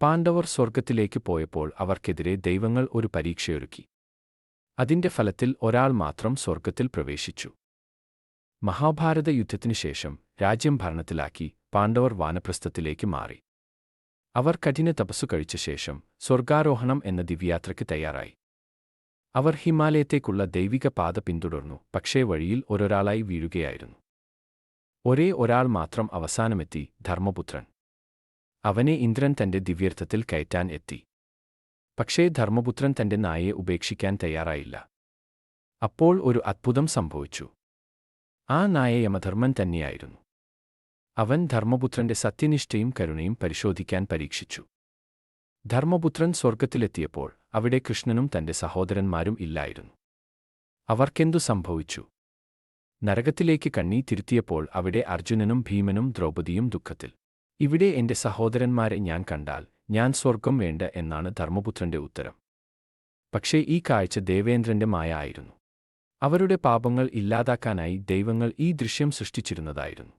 പാണ്ഡവർ സ്വർഗത്തിലേക്ക് പോയപ്പോൾ അവർക്കെതിരെ ദൈവങ്ങൾ ഒരു പരീക്ഷയൊരുക്കി. അതിന്റെ ഫലത്തിൽ ഒരാൾ മാത്രം സ്വർഗത്തിൽ പ്രവേശിച്ചു. മഹാഭാരത യുദ്ധത്തിനു ശേഷം രാജ്യം ഭരണത്തിലാക്കി പാണ്ഡവർ വാനപ്രസ്ഥത്തിലേക്ക് മാറി. അവർ കഠിന തപസ്സു കഴിച്ച ശേഷം സ്വർഗാരോഹണം എന്ന ദിവ്യാത്രയ്ക്ക് തയ്യാറായി. അവർ ഹിമാലയത്തേക്കുള്ള ദൈവിക പാത പിന്തുടർന്നു പക്ഷേ വഴിയിൽ ഒരൊരാളായി വീഴുകയായിരുന്നു. ഒരേ ഒരാൾ മാത്രം അവസാനമെത്തി ധർമ്മപുത്രൻ. അവനെ ഇന്ദ്രൻ തന്റെ ദിവ്യർത്ഥത്തിൽ കയറ്റാൻ എത്തി. പക്ഷേ ധർമ്മപുത്രൻ തന്റെ നായയെ ഉപേക്ഷിക്കാൻ തയ്യാറായില്ല. അപ്പോൾ ഒരു അത്ഭുതം സംഭവിച്ചു. ആ നായ യമധർമ്മൻ തന്നെയായിരുന്നു. അവൻ ധർമ്മപുത്രന്റെ സത്യനിഷ്ഠയും കരുണയും പരിശോധിക്കാൻ പരീക്ഷിച്ചു. ധർമ്മപുത്രൻ സ്വർഗത്തിലെത്തിയപ്പോൾ അവിടെ കൃഷ്ണനും തന്റെ സഹോദരന്മാരും ഇല്ലായിരുന്നു. അവർക്കെന്തു സംഭവിച്ചു? നരകത്തിലേക്ക് കണ്ണീ തിരുത്തിയപ്പോൾ അവിടെ അർജുനനും ഭീമനും ദ്രൗപദിയും ദുഃഖത്തിൽ. ഇവിടെ എന്റെ സഹോദരന്മാരെ ഞാൻ കണ്ടാൽ ഞാൻ സ്വർഗം വേണ്ട എന്നാണ് ധർമ്മപുത്രന്റെ ഉത്തരം. പക്ഷേ ഈ കാഴ്ച ദേവേന്ദ്രന്റെ മായ ആയിരുന്നു. അവരുടെ പാപങ്ങൾ ഇല്ലാതാക്കാനായി ദൈവങ്ങൾ ഈ ദൃശ്യം സൃഷ്ടിച്ചിരുന്നതായിരുന്നു.